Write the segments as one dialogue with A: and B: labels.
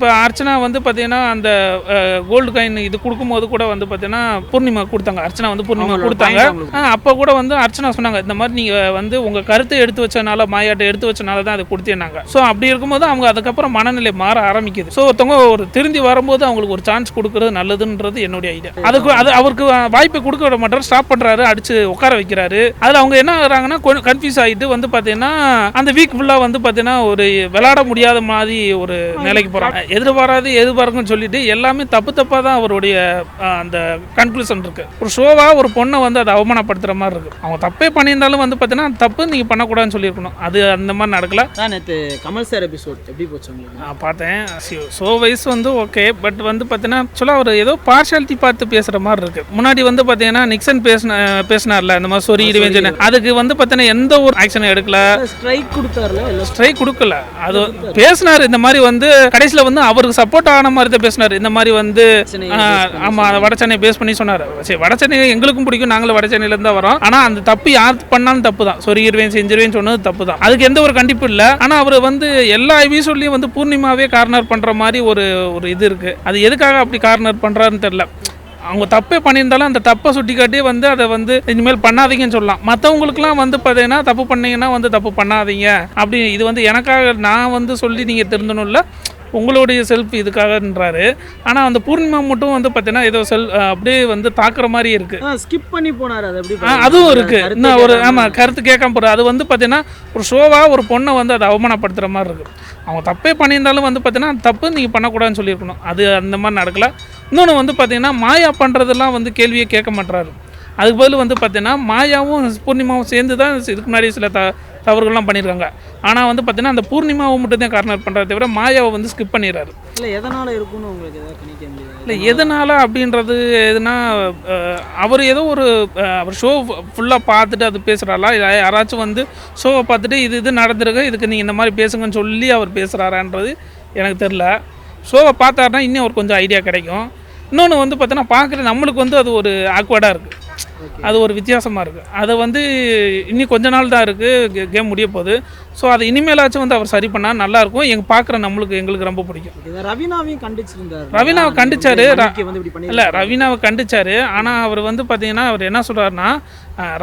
A: இப்போ அர்ச்சனா வந்து பார்த்தீங்கன்னா அந்த கோல்டு காயின் இது கொடுக்கும்போது கூட வந்து பார்த்தீங்கன்னா பூர்ணிமா கொடுத்தாங்க. அர்ச்சனா வந்து பூர்ணிமா கொடுத்தாங்க. அப்போ கூட வந்து அர்ச்சனா சொன்னாங்க இந்த மாதிரி நீங்கள் வந்து உங்கள் கருத்தை எடுத்து வச்சனால மாயாட்டை எடுத்து வச்சனால தான் அதை கொடுத்தேனாங்க ஸோ அப்படி இருக்கும்போது அவங்க அதுக்கப்புறம் மனநிலை மாற ஆரம்பிக்குது. ஸோ ஒருத்தவங்க ஒரு திருந்தி வரும்போது அவங்களுக்கு ஒரு சான்ஸ் கொடுக்கறது நல்லதுன்றது என்னுடைய ஐடியா அதுக்கு அது அவருக்கு வாய்ப்பு கொடுக்க விட மாட்டார் ஸ்டாப் பண்ணுறாரு அடிச்சு உட்கார வைக்கிறாரு. அதில் அவங்க என்ன ஆகுறாங்கன்னா கன்ஃபியூஸ் ஆகிட்டு வந்து பார்த்தீங்கன்னா அந்த வீக் ஃபுல்லாக வந்து பார்த்தீங்கன்னா ஒரு விளையாட முடியாத மாதிரி ஒரு நிலைக்கு போகிறாங்க எதிர்பாராது எதிர்பார்க்குன்னு சொல்லிட்டு எல்லாமே தப்பு தப்பாக தான் அவருடைய அந்த கன்க்ளூஷன் இருக்கு. ஒரு ஷோவாக ஒரு பொண்ணை வந்து அதை அவமானப்படுத்துகிற மாதிரி இருக்கு. அவங்க தப்பே பண்ணியிருந்தாலும் வந்து பார்த்தீங்கன்னா தப்பு நீங்கள் பண்ணக்கூடாதுன்னு சொல்லியிருக்கணும். அது அந்த மாதிரி நடக்கல.
B: நேற்று கமல் சார் எபிசோட் எப்படி போச்சு உங்களுக்கு?
A: நான் பார்த்தேன். ஷோ வைஸ் வந்து ஓகே பட் வந்து பார்த்தீங்கன்னா ஆக்சுவலாக அவர் ஏதோ பார்ஷாலிட்டி பார்த்து பேசுகிற மாதிரி இருக்கு. முன்னாடி வந்து பார்த்தீங்கன்னா நிக்சன் பேசின பேசினார்ல இந்த மாதிரி சொரி இடிவெஞ்சன் அதுக்கு வந்து பார்த்தீங்கன்னா எந்த ஒரு ஆக்ஷனும் எடுக்கல.
B: ஸ்ட்ரைக் கொடுத்தாருல
A: ஸ்ட்ரைக் கொடுக்கல. அது பேசினார். இந்த மாதிரி வந்து கடைசியில் வந்து அவருக்கு சப்போர்ட் ஆன மாதிரி தான் பேசினார். இந்த மாதிரி வந்து ஆமாம் வட சென்னை பேஸ் பண்ணி சொன்னார். சரி வட சென்னை எங்களுக்கும் பிடிக்கும் நாங்களும் வட சென்னையிலேருந்து தான் வரோம். ஆனால் அந்த தப்பு யார் பண்ணாலும் தப்பு தான் சொருகிருவேன் செஞ்சிருவேன் சொன்னது தப்பு தான் அதுக்கு எந்த ஒரு கண்டிப்பு இல்லை. ஆனால் அவர் வந்து எல்லா எபிசோட்லையும் வந்து பூர்ணிமாவே கார்னர் பண்ணுற மாதிரி ஒரு ஒரு இது இருக்குது அது எதுக்காக அப்படி கார்னர் பண்ணுறாருன்னு தெரில அவங்க தப்பே பண்ணியிருந்தாலும் அந்த தப்பை சுட்டி காட்டி வந்து அதை வந்து இனிமேல் பண்ணாதீங்கன்னு சொல்லலாம். மற்றவங்களுக்குலாம் வந்து பார்த்தீங்கன்னா தப்பு பண்ணீங்கன்னா வந்து தப்பு பண்ணாதீங்க. அப்படி இது வந்து எனக்காக நான் வந்து சொல்லி நீங்கள் திருந்தணும்ல உங்களுடைய செல்ஃப் இதுக்காகன்றாரு ஆனால் அந்த பூர்ணிமா மட்டும் வந்து பார்த்தீங்கன்னா ஏதோ செல் அப்படியே வந்து தாக்குற மாதிரி இருக்குது
B: ஸ்கிப் பண்ணி போனார் அது பாருங்க?
A: அதுவும் இருக்கு.
B: கருத்து
A: இன்னும் ஒரு. ஆமாம் கருத்து கேட்காம போகிறது அது வந்து பார்த்தீங்கன்னா ஒரு ஷோவாக ஒரு பொண்ணை வந்து அதை அவமானப்படுத்துகிற மாதிரி இருக்கு. அவங்க தப்பே பண்ணியிருந்தாலும் வந்து பார்த்தீங்கன்னா தப்பு நீங்கள் பண்ணக்கூடாதுன்னு சொல்லியிருக்கணும். அது அந்த மாதிரி நடக்கல. இன்னொன்று வந்து பார்த்தீங்கன்னா மாயா பண்ணுறதெல்லாம் வந்து கேள்வியே கேட்க மாட்றாரு. அதுக்கு பதில் வந்து பார்த்தீங்கன்னா மாயாவும் பூர்ணிமாவும் சேர்ந்து தான் இதுக்கு முன்னாடி சில த தவறுகள்லாம் பண்ணியிருக்காங்க ஆனால் வந்து பார்த்தீங்கன்னா அந்த பூர்ணிமாவை மட்டும் தான் கார்னர் பண்ணுறத தவிர மாயாவை வந்து ஸ்கிப் பண்ணிடுறாரு.
B: இல்லை எதனால இருக்கும்னு உங்களுக்கு ஏதாவது கணிக்க முடியாது?
A: இல்லை எதனால் அப்படின்றது எதுனா அவர் ஏதோ ஒரு அவர் ஷோ ஃபுல்லாக பார்த்துட்டு அது பேசுகிறாரா இல்லை யாராச்சும் வந்து ஷோவை பார்த்துட்டு இது இது நடந்திருக்கு இதுக்கு நீங்கள் இந்த மாதிரி பேசுங்கன்னு சொல்லி அவர் பேசுகிறாரான்றது எனக்கு தெரில ஷோவை பார்த்தாருன்னா இன்னும் ஒரு கொஞ்சம் ஐடியா கிடைக்கும். இன்னொன்று வந்து பார்த்தோன்னா பார்க்குற நம்மளுக்கு வந்து அது ஒரு ஆக்வர்டாக இருக்குது அது ஒரு வித்தியாசமாக இருக்குது அதை வந்து இன்னும் கொஞ்ச நாள் தான் இருக்குது கேம் முடிய போகுது. ஸோ அதை இனிமேலாச்சும் வந்து அவர் சரி பண்ணால் நல்லாயிருக்கும் எங்கள் பார்க்குற நம்மளுக்கு எங்களுக்கு ரொம்ப பிடிக்கும்.
B: ரவீனாவையும் கண்டிச்சிருந்தாரு.
A: ரவீனாவை கண்டிச்சாரு. இல்லை ரவீனாவை கண்டிச்சாரு. ஆனால் அவர் வந்து பார்த்தீங்கன்னா அவர் என்ன சொல்கிறாருன்னா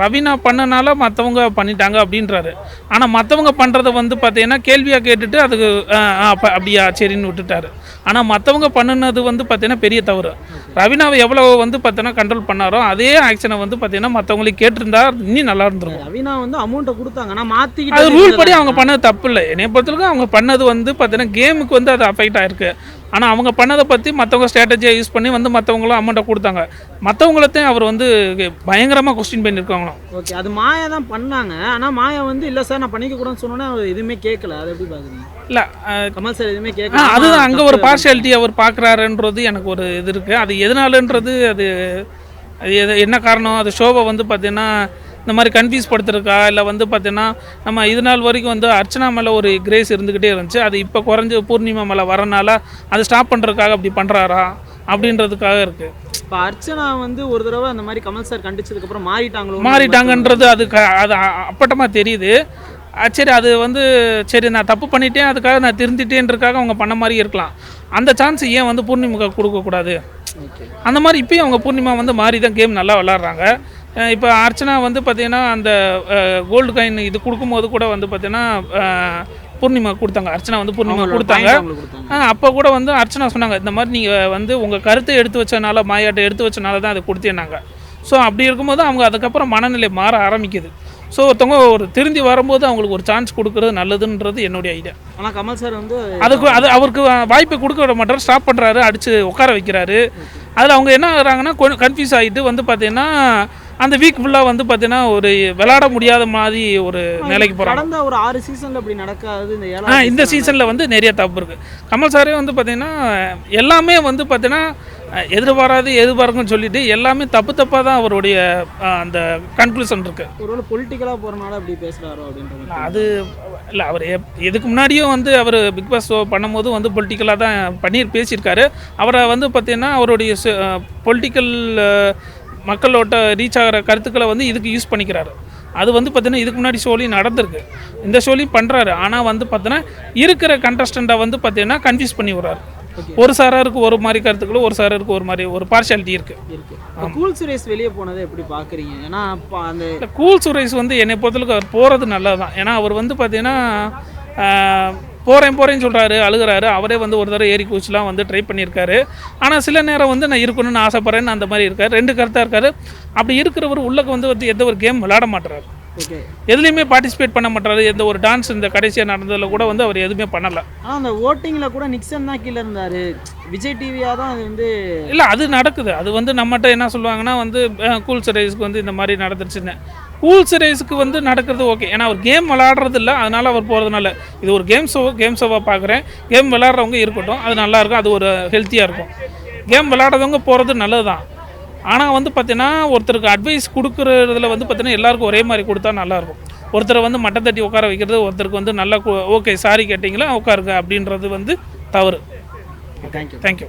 A: ரவீனா பண்ணனால மற்றவங்க பண்ணிட்டாங்க அப்படின்றாரு. ஆனால் மற்றவங்க பண்ணுறத வந்து பார்த்தீங்கன்னா கேள்வியாக கேட்டுட்டு அதுக்கு அப்படியா சரின்னு விட்டுட்டாரு. ஆனால் மற்றவங்க பண்ணுனது வந்து பார்த்தீங்கன்னா பெரிய தவறு. ரவீனாவை எவ்வளோ வந்து பார்த்தீங்கன்னா கண்ட்ரோல் பண்ணாரோ அதே ஆக்ஷனை வந்து பார்த்தீங்கன்னா மற்றவங்களுக்கு கேட்டிருந்தா இன்னும் நல்லா இருந்திருக்கும்.
B: ரவீனா வந்து அமௌண்ட்டை கொடுத்தாங்க. ஆனால்
A: அது
B: மாற்றிக்கிட்டு
A: ரூல் படி அவங்க பண்ணது தப்பு இல்லை என்னைய பொறுத்தவரைக்கும் அவங்க பண்ணது வந்து பார்த்தீங்கன்னா கேமுக்கு வந்து அது அஃபெக்ட் ஆயிருக்கு. ஆனால் அவங்க பண்ணதை பற்றி மற்றவங்க ஸ்ட்ராட்டஜியாக யூஸ் பண்ணி வந்து மற்றவங்களும் அமௌண்ட்டை கொடுத்தாங்க. மற்றவங்களத்தையும் அவர் வந்து பயங்கரமாக கொஸ்டின் பண்ணியிருக்காங்களாம்.
B: ஓகே அது மாயா தான் பண்ணாங்க. ஆனால் மாயா வந்து இல்லை சார் நான் பண்ணிக்க கூடாதுன்னு சொன்னோன்னே அவர் எதுவுமே கேட்கல அதை எப்படி பார்க்குறீங்க
A: இல்லை
B: கமல் சார் எதுவுமே கேட்கல
A: அதுதான் அங்கே ஒரு பார்ஷியாலிட்டி அவர் பார்க்குறாருன்றது எனக்கு ஒரு இது இருக்குது அது எதனாலன்றது அது அது எது என்ன காரணம்? அது ஷோவை வந்து பார்த்தீங்கன்னா இந்த மாதிரி கன்ஃபியூஸ் படுத்துருக்கா இல்லை வந்து பார்த்தீங்கன்னா நம்ம இது நாள் வரைக்கும் வந்து அர்ச்சனா மேலே ஒரு கிரேஸ் இருந்துக்கிட்டே இருந்துச்சு. அது இப்போ குறைஞ்சு பூர்ணிமா மேலே வரனால அதை ஸ்டாப் பண்ணுறதுக்காக அப்படி பண்ணுறாரா அப்படின்றதுக்காக இருக்குது
B: இப்போ அர்ச்சனா வந்து ஒரு தடவை அந்த மாதிரி கமல் சார் கண்டிச்சதுக்கப்புறம் மாறிட்டாங்களோ
A: மாறிட்டாங்கன்றது அது க அது அப்பட்டமாக தெரியுது. சரி அது வந்து சரி நான் தப்பு பண்ணிட்டேன் அதுக்காக நான் திருந்திட்டேன்றதுக்காக அவங்க பண்ண மாதிரி இருக்கலாம். அந்த சான்ஸ் ஏன் வந்து பூர்ணிமாக்கு கொடுக்கக்கூடாது? அந்த மாதிரி இப்பயும் அவங்க பூர்ணிமா வந்து மாறி தான் கேம் நல்லா விளாட்றாங்க. இப்போ அர்ச்சனா வந்து பார்த்தீங்கன்னா அந்த கோல்டு காயின் இது கொடுக்கும்போது கூட வந்து பார்த்தீங்கன்னா பூர்ணிமா கொடுத்தாங்க. அர்ச்சனா வந்து பூர்ணிமா கொடுத்தாங்க. அப்போ கூட வந்து அர்ச்சனா சொன்னாங்க இந்த மாதிரி நீங்கள் வந்து உங்கள் கருத்தை எடுத்து வச்சனால மாயாட்டை எடுத்து வச்சனால தான் அதை கொடுத்தேனாங்க ஸோ அப்படி இருக்கும்போது அவங்க அதுக்கப்புறம் மனநிலை மாற ஆரம்பிக்குது. ஸோ ஒருத்தவங்க ஒரு திருந்தி வரும்போது அவங்களுக்கு ஒரு சான்ஸ் கொடுக்கறது நல்லதுன்றது என்னுடைய ஐடியா
B: ஆனால் கமல் சார் வந்து
A: அதுக்கு அது அவருக்கு வாய்ப்பு கொடுக்க விட மாட்டார் ஸ்டாப் பண்ணுறாரு அடித்து உட்கார வைக்கிறாரு. அதில் அவங்க என்ன ஆகுறாங்கன்னா கொஞ்சம் கன்ஃபியூஸ் ஆகிட்டு வந்து பார்த்தீங்கன்னா அந்த வீக் ஃபுல்லாக வந்து பார்த்தீங்கன்னா ஒரு விளையாட முடியாத மாதிரி ஒரு நிலைக்கு போகிறாங்க
B: கடந்த ஒரு ஆறு சீசன்ல இப்படி நடக்காது இந்த
A: ஆ இந்த சீசனில் வந்து நிறைய தப்பு இருக்குது கமல் சாரே வந்து பார்த்தீங்கன்னா எல்லாமே வந்து பார்த்தீங்கன்னா எதிர்பாராது எதிர்பார்க்குன்னு சொல்லிட்டு எல்லாமே தப்பு தப்பாக தான் அவருடைய அந்த கன்க்ளூஷன் இருக்குது
B: ஒருவேளை பொலிட்டிக்கலாக போகிறனால அப்படி பேசுகிறாரோ அப்படின்ற மாதிரி
A: அது இல்லை அவர் எப்- இதுக்கு முன்னாடியும் வந்து அவர் பிக் பாஸ் ஷோ பண்ணும்போது வந்து பொலிட்டிக்கலாக தான் பண்ணி பேசியிருக்காரு. அவரை வந்து பார்த்தீங்கன்னா அவருடைய பொலிட்டிக்கல் மக்களோட ரீச் ஆகிற கருத்துக்களை வந்து இதுக்கு யூஸ் பண்ணிக்கிறாரு. அது வந்து பார்த்தீங்கன்னா இதுக்கு முன்னாடி ஷோலையும் நடந்திருக்கு. இந்த ஷோலையும் பண்ணுறாரு ஆனால் வந்து பார்த்தீங்கன்னா இருக்கிற கண்டஸ்டண்ட்டை வந்து பார்த்தீங்கன்னா கன்ஃபியூஸ் பண்ணி விடுறாரு. ஒரு சாராருக்கு ஒரு மாதிரி கருத்துக்களும் ஒரு சாராருக்கு ஒரு மாதிரி ஒரு பார்ஷாலிட்டி இருக்குது
B: இருக்கு. கூல் சுரேஷ் வெளியே போனதை எப்படி பார்க்குறீங்க ஏன்னா அந்த
A: கூல் சுரேஷ் வந்து என்னை பொறுத்தளவுக்கு அவர் போகிறது நல்லது தான் ஏன்னா அவர் வந்து பார்த்தீங்கன்னா போகிறேன் போகிறேன்னு சொல்கிறாரு அழுகுறாரு. அவரே வந்து ஒரு தடவை ஏறி கூச்சலாம் வந்து ட்ரை பண்ணியிருக்காரு. ஆனால் சில நேரம் வந்து நான் இருக்கணும்னு ஆசைப்பட்றேன்னு அந்த மாதிரி இருக்கார். ரெண்டு கருத்தாக இருக்காரு. அப்படி இருக்கிறவர் உள்ளக்கு வந்து வந்து எந்த ஒரு கேம் விளையாட மாட்டுறாரு
B: ஓகே
A: எதுலேயுமே பார்ட்டிசிபேட் பண்ண மாட்டாரு எந்த ஒரு டான்ஸ் இந்த கடைசியாக நடந்ததில் கூட வந்து அவர் எதுவுமே பண்ணலை.
B: ஆனால் அந்த ஓட்டிங்கில் கூட நிக்சன் தான் கீழே இருந்தார். விஜய் டிவியாக தான் அது வந்து
A: இல்லை அது நடக்குது. அது வந்து நம்மகிட்ட என்ன சொல்லுவாங்கன்னா வந்து கூல் சிரைஸ்க்கு வந்து இந்த மாதிரி நடந்துருச்சுன்னு. கூல் சிரைஸ்க்கு வந்து நடக்கிறது ஓகே ஏன்னா அவர் கேம் விளாடுறது இல்லை அதனால அவர் போகிறதுனால இது ஒரு கேம் ஷோ கேம் ஷோவாக பார்க்குறேன். கேம் விளாட்றவங்க இருக்கட்டும் அது நல்லா இருக்கும் அது ஒரு ஹெல்த்தியாக இருக்கும். கேம் விளாட்றவங்க போகிறது நல்லது தான் ஆனால் வந்து பார்த்தீங்கன்னா ஒருத்தருக்கு அட்வைஸ் கொடுக்குறதுல வந்து பார்த்தீங்கன்னா எல்லாருக்கும் ஒரே மாதிரி கொடுத்தா நல்லாயிருக்கும் ஒருத்தரை வந்து மட்டம் தட்டி உட்கார வைக்கிறது ஒருத்தருக்கு வந்து நல்லா ஓகே சாரி கேட்டிங்களா உட்காருங்க அப்படின்றது வந்து தவறு.
B: Thank you
A: thank you